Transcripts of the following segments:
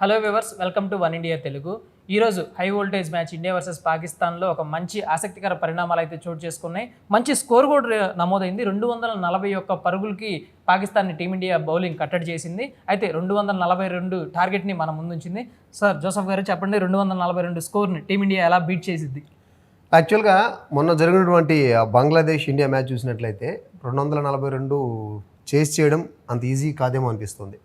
Hello viewers welcome to one India Telugu. ఈరోజు high voltage match India versus పాకిస్తాన్లో ఒక మంచి ఆసక్తికర పరిణామాలు అయితే చోటు చేసుకున్నాయి. మంచి స్కోర్ కూడా నమోదైంది. రెండు వందల నలభై ఒక్క పరుగులకి పాకిస్తాన్ని టీమిండియా బౌలింగ్ కట్టడి చేసింది. అయితే రెండు వందల నలభై రెండు టార్గెట్ని మన ముందుంచింది. సార్ జోసఫ్ గారు చెప్పండి రెండు వందల నలభై రెండు స్కోర్ని టీమిండియా ఎలా బీట్ చేసింది? యాక్చువల్గా మొన్న జరిగినటువంటి బంగ్లాదేశ్ ఇండియా మ్యాచ్ చూసినట్లయితే రెండు వందల నలభై రెండు చేస్ చేయడం అంత ఈజీ కాదేమో అనిపిస్తుంది.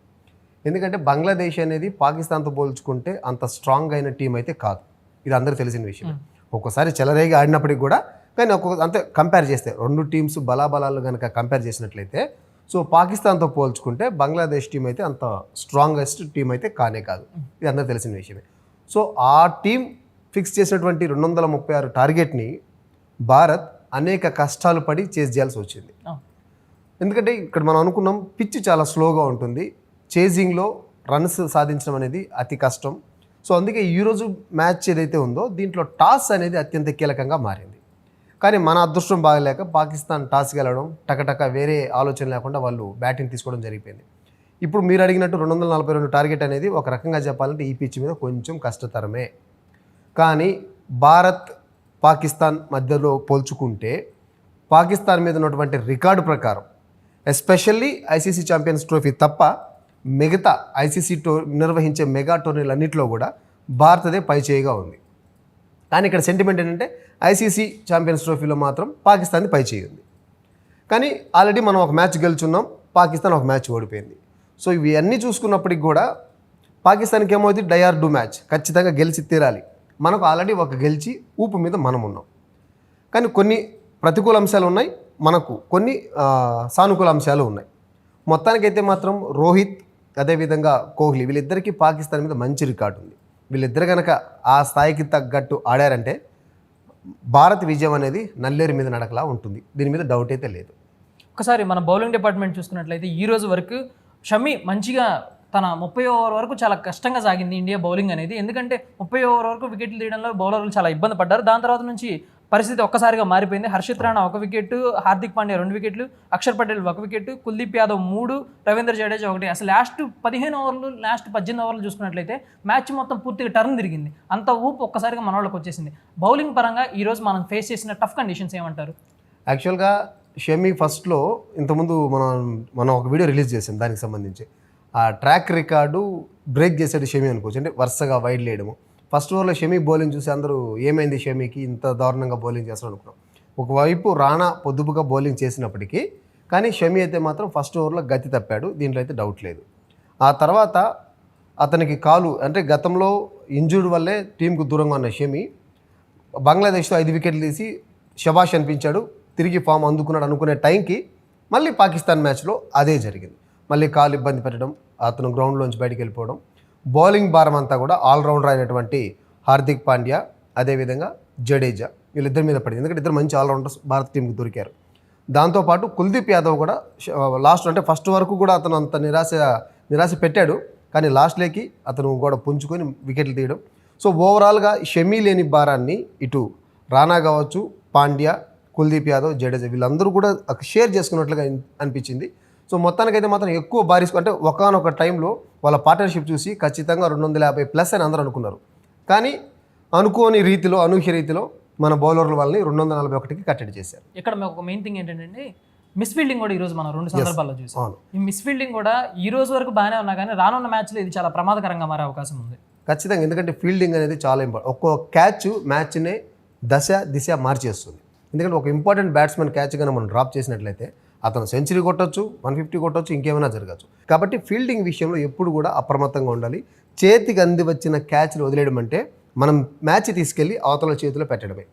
ఎందుకంటే బంగ్లాదేశ్ అనేది పాకిస్తాన్తో పోల్చుకుంటే అంత స్ట్రాంగ్ అయిన టీం అయితే కాదు. ఇది అందరూ తెలిసిన విషయం. ఒక్కోసారి చెలరేగి ఆడినప్పటికి కూడా కానీ ఒక్కొక్క అంతే కంపేర్ చేస్తే రెండు టీమ్స్ బలాబలాలు కనుక కంపేర్ చేసినట్లయితే సో పాకిస్తాన్తో పోల్చుకుంటే బంగ్లాదేశ్ టీం అయితే అంత స్ట్రాంగెస్ట్ టీం అయితే కానే కాదు. ఇది అందరూ తెలిసిన విషయమే. సో ఆ టీం ఫిక్స్ చేసినటువంటి రెండు వందల ముప్పై ఆరు టార్గెట్ని భారత్ అనేక కష్టాలు పడి చేసి చేయాల్సి వచ్చింది. ఎందుకంటే ఇక్కడ మనం అనుకున్నాం పిచ్ చాలా స్లోగా ఉంటుంది. చేజింగ్లో రన్స్ సాధించడం అనేది అతి కష్టం. సో అందుకే ఈరోజు మ్యాచ్ ఏదైతే ఉందో దీంట్లో టాస్ అనేది అత్యంత కీలకంగా మారింది. కానీ మన అదృష్టం బాగలేక పాకిస్తాన్ టాస్ గెలవడం టకటక వేరే ఆలోచన లేకుండా వాళ్ళు బ్యాటింగ్ తీసుకోవడం జరిగిపోయింది. ఇప్పుడు మీరు అడిగినట్టు రెండు వందల నలభై రెండు టార్గెట్ అనేది ఒక రకంగా చెప్పాలంటే ఈ పిచ్ మీద కొంచెం కష్టతరమే. కానీ భారత్ పాకిస్తాన్ మధ్యలో పోల్చుకుంటే పాకిస్తాన్ మీద ఉన్నటువంటి రికార్డు ప్రకారం ఎస్పెషల్లీ ఐసీసీ ఛాంపియన్స్ ట్రోఫీ తప్ప మిగతా ఐసీసీ టో నిర్వహించే మెగా టోర్నీలన్నింటిలో కూడా భారతదే పైచేయిగా ఉంది. కానీ ఇక్కడ సెంటిమెంట్ ఏంటంటే ఐసీసీ ఛాంపియన్స్ ట్రోఫీలో మాత్రం పాకిస్తాన్ది పైచేయి ఉంది. కానీ ఆల్రెడీ మనం ఒక మ్యాచ్ గెలుచున్నాం పాకిస్తాన్ ఒక మ్యాచ్ ఓడిపోయింది. సో ఇవి అన్నీ చూసుకున్నప్పటికి కూడా పాకిస్తాన్కి ఏమవుతుంది డయార్ డూ మ్యాచ్ ఖచ్చితంగా గెలిచి తీరాలి. మనకు ఆల్రెడీ ఒక గెలిచి ఊపు మీద మనం ఉన్నాం. కానీ కొన్ని ప్రతికూల అంశాలు ఉన్నాయి మనకు కొన్ని సానుకూల అంశాలు ఉన్నాయి. మొత్తానికైతే మాత్రం రోహిత్ అదేవిధంగా కోహ్లీ వీళ్ళిద్దరికీ పాకిస్తాన్ మీద మంచి రికార్డు ఉంది. వీళ్ళిద్దరు కనుక ఆ స్థాయికి తగ్గట్టు ఆడారంటే భారత్ విజయం అనేది నల్లేరు మీద నడకలా ఉంటుంది. దీని మీద డౌట్ అయితే లేదు. ఒకసారి మన బౌలింగ్ డిపార్ట్మెంట్ చూసుకున్నట్లయితే ఈ రోజు వరకు షమి మంచిగా తన ముప్పై ఓవర్ వరకు చాలా కష్టంగా సాగింది ఇండియా బౌలింగ్ అనేది. ఎందుకంటే ముప్పై ఓవర్ వరకు వికెట్లు తీయడంలో బౌలర్లు చాలా ఇబ్బంది పడ్డారు. దాని తర్వాత నుంచి పరిస్థితి ఒక్కసారిగా మారిపోయింది. హర్షిత్ రాణా ఒక వికెట్ హార్దిక్ పాండ్యా రెండు వికెట్లు అక్షర్ పటేల్ ఒక వికెట్ కుల్దీప్ యాదవ్ మూడు రవీంద్ర జడేజా ఒకటి. అసలు లాస్ట్ పదిహేను ఓవర్లు లాస్ట్ పద్దెనిమిది ఓవర్లు చూసుకున్నట్లయితే మ్యాచ్ మొత్తం పూర్తిగా టర్న్ తిరిగింది. అంత ఊపు ఒక్కసారిగా మన వాళ్ళకి వచ్చేసింది. బౌలింగ్ పరంగా ఈరోజు మనం ఫేస్ చేసిన టఫ్ కండిషన్స్ ఏమంటారు? యాక్చువల్గా షమి ఫస్ట్లో ఇంతకుముందు మనం మనం ఒక వీడియో రిలీజ్ చేసాం దానికి సంబంధించి. ఆ ట్రాక్ రికార్డు బ్రేక్ చేసాడు షమి అనుకోవచ్చు. అంటే వరుసగా వైడ్ లేయడము. ఫస్ట్ ఓవర్లో షమి బౌలింగ్ చూసి అందరూ ఏమైంది షమికి? ఇంత దారుణంగా బౌలింగ్ చేస్తాడు అనుకున్నాం. ఒకవైపు రాణా పొద్దుపుగా బౌలింగ్ చేసినప్పటికీ కానీ షమి అయితే మాత్రం ఫస్ట్ ఓవర్లో గతి తప్పాడు. దీంట్లో అయితే డౌట్ లేదు. ఆ తర్వాత అతనికి కాలు అంటే గతంలో ఇంజుర్డ్ వల్లే టీంకు దూరంగా ఉన్న షమి బంగ్లాదేశ్తో ఐదు వికెట్లు తీసి శభాష్ అనిపించాడు. తిరిగి ఫామ్ అందుకున్నాడు అనుకునే టైంకి మళ్ళీ పాకిస్తాన్ మ్యాచ్లో అదే జరిగింది. మళ్ళీ కాలు ఇబ్బంది పెట్టడం అతను గ్రౌండ్లోంచి బయటికి వెళ్ళిపోవడం బౌలింగ్ భారం అంతా కూడా ఆల్రౌండర్ అయినటువంటి హార్దిక్ పాండ్యా అదేవిధంగా జడేజా వీళ్ళిద్దరి మీద పడింది. ఎందుకంటే ఇద్దరు మంచి ఆల్రౌండర్స్ భారత టీంకి దొరికారు. దాంతోపాటు కుల్దీప్ యాదవ్ కూడా లాస్ట్ అంటే ఫస్ట్ వరకు కూడా అతను అంత నిరాశ నిరాశ పెట్టాడు. కానీ లాస్ట్లోకి అతను కూడా పుంజుకొని వికెట్లు తీయడం. సో ఓవరాల్గా షమీ లేని భారాన్ని ఇటు రానా కావచ్చు పాండ్యా కుల్దీప్ యాదవ్ జడేజా వీళ్ళందరూ కూడా షేర్ చేసుకున్నట్లుగా అనిపించింది. సో మొత్తానికైతే మాత్రం ఎక్కువ బారిస్ అంటే ఒకనొక టైంలో వాళ్ళ పార్ట్నర్షిప్ చూసి ఖచ్చితంగా రెండు వందల యాభై ప్లస్ అని అందరూ అనుకున్నారు. కానీ అనుకోని రీతిలో అనూహ్య రీతిలో మన బౌలర్ల వాళ్ళని రెండు వందల నలభై ఒకటికి కట్టడి చేశారు. ఇక్కడ మేము ఒక మెయిన్ థింగ్ ఏంటంటే మిస్ ఫీల్డింగ్ కూడా ఈ రోజు మనం రెండు సందర్భాల్లో చూసాం. ఈ మిస్ ఫీల్డింగ్ కూడా ఈ రోజు వరకు బాగానే ఉన్నా కానీ రానున్న మ్యాచ్లో ఇది చాలా ప్రమాదకరంగా మారే అవకాశం ఉంది. ఖచ్చితంగా ఎందుకంటే ఫీల్డింగ్ అనేది చాలా ఇంపార్టెంట్ ఒక్కో క్యాచ్ మ్యాచ్నే దశ దిశ మార్చేస్తుంది. ఎందుకంటే ఒక ఇంపార్టెంట్ బ్యాట్స్మెన్ క్యాచ్ కనుక మనం డ్రాప్ చేసినట్లయితే అతను సెంచరీ కొట్టచ్చు వన్ ఫిఫ్టీ కొట్టచ్చు ఇంకేమైనా జరగచ్చు. కాబట్టి ఫీల్డింగ్ విషయంలో ఎప్పుడు కూడా అప్రమత్తంగా ఉండాలి. చేతికి అంది వచ్చిన క్యాచ్లు వదిలేయడం అంటే మనం మ్యాచ్ తీసుకెళ్ళి అవతల చేతిలో పెట్టడమే.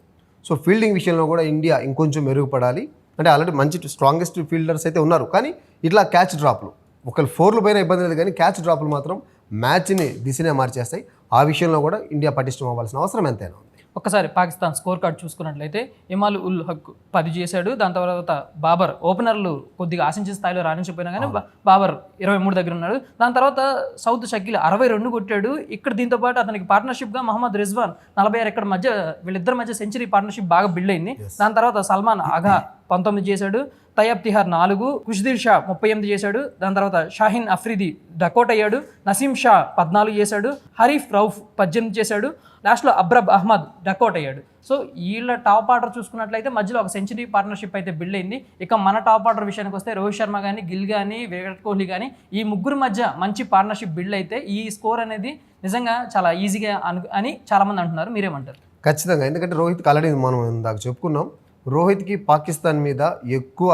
సో ఫీల్డింగ్ విషయంలో కూడా ఇండియా ఇంకొంచెం మెరుగుపడాలి. అంటే ఆల్రెడీ మంచి స్ట్రాంగెస్ట్ ఫీల్డర్స్ అయితే ఉన్నారు. కానీ ఇట్లా క్యాచ్ డ్రాప్లు ఒకళ్ళు ఫోర్లు పైన ఇబ్బంది లేదు కానీ క్యాచ్ డ్రాప్లు మాత్రం మ్యాచ్ని దిశనే మార్చేస్తాయి. ఆ విషయంలో కూడా ఇండియా పటిష్టం అవ్వాల్సిన అవసరం ఎంతైనా ఉంది ఒక్కసారి పాకిస్తాన్ స్కోర్ కార్డ్ చూసుకున్నట్లయితే ఇమాల్ ఉల్ హక్ పది చేశాడు. దాని తర్వాత బాబర్ ఓపెనర్లు కొద్దిగా ఆశించిన స్థాయిలో రాణించకపోయినా కానీ బాబర్ ఇరవై మూడు దగ్గర ఉన్నాడు. దాని తర్వాత సౌత్ షకీల్ అరవై రెండు కొట్టాడు. ఇక్కడ దీంతో పాటు అతనికి పార్ట్నర్షిప్గా మహమ్మద్ రిజ్వాన్ నలభై ఆరు ఇక్కడ మధ్య వీళ్ళిద్దరి మధ్య సెంచరీ పార్ట్నర్షిప్ బాగా బిల్డ్ అయింది. దాని తర్వాత సల్మాన్ అగా పంతొమ్మిది చేశాడు. తయబ్ తిహార్ నాలుగు కుష్దీర్ షా ముప్పై ఎనిమిది చేశాడు. దాని తర్వాత షాహిన్ అఫ్రిది డకోట్ అయ్యాడు. నసీం షా పద్నాలుగు చేశాడు. హరీఫ్ రౌఫ్ పద్దెనిమిది చేశాడు. లాస్ట్లో అబ్రబ్ అహ్మద్ డకౌట్ అయ్యాడు. సో వీళ్ళ టాప్ ఆర్డర్ చూసుకున్నట్లయితే మధ్యలో ఒక సెంచరీ పార్ట్నర్షిప్ అయితే బిల్డ్ అయింది. ఇక మన టాప్ ఆర్డర్ విషయానికి వస్తే రోహిత్ శర్మ కానీ గిల్ కానీ విరాట్ కోహ్లీ కానీ ఈ ముగ్గురు మధ్య మంచి పార్ట్నర్షిప్ బిల్డ్ అయితే ఈ స్కోర్ అనేది నిజంగా చాలా ఈజీగా అను అని చాలామంది అంటున్నారు. మీరేమంటారు? ఖచ్చితంగా. ఎందుకంటే రోహిత్ ఆల్రెడీ మనం ఇందాక చెప్పుకున్నాం. రోహిత్కి పాకిస్తాన్ మీద ఎక్కువ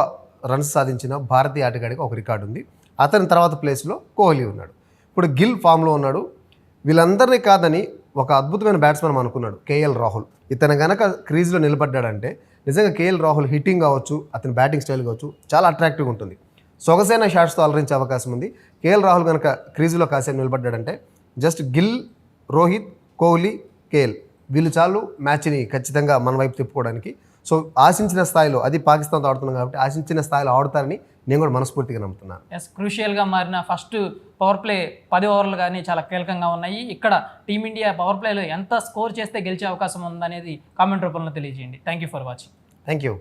రన్స్ సాధించిన భారతీయ ఆటగాడికి ఒక రికార్డు ఉంది. అతని తర్వాత ప్లేస్లో కోహ్లీ ఉన్నాడు. ఇప్పుడు గిల్ ఫామ్లో ఉన్నాడు. వీళ్ళందరినీ కాదని ఒక అద్భుతమైన బ్యాట్స్మెన్ అనుకున్నాడు కేఎల్ రాహుల్. ఇతను గనక క్రీజ్లో నిలబడ్డాడంటే నిజంగా కేఎల్ రాహుల్ హిట్టింగ్ కావచ్చు అతని బ్యాటింగ్ స్టైల్ కావచ్చు చాలా అట్రాక్టివ్గా ఉంటుంది. సొగసైన షాట్స్తో అలరించే అవకాశం ఉంది. కేఎల్ రాహుల్ కనుక క్రీజులో కాసేపు నిలబడ్డాడంటే జస్ట్ గిల్ రోహిత్ కోహ్లీ కేఎల్ వీళ్ళు చాలు మ్యాచ్ని ఖచ్చితంగా మన వైపు తిప్పుకోవడానికి సో ఆశించిన స్థాయిలో అది పాకిస్తాన్తో ఆడుతున్నాం కాబట్టి ఆశించిన స్థాయిలో ఆడతారని నేను కూడా మనస్ఫూర్తిగా నమ్ముతున్నాను. ఎస్ క్రూషియల్గా మారిన ఫస్ట్ పవర్ ప్లే పది ఓవర్లు కానీ చాలా కీలకంగా ఉన్నాయి. ఇక్కడ టీమిండియా పవర్ ప్లేలో ఎంత స్కోర్ చేస్తే గెలిచే అవకాశం ఉందనేది కామెంట్ రూపంలో తెలియజేయండి. Thank you for watching thank you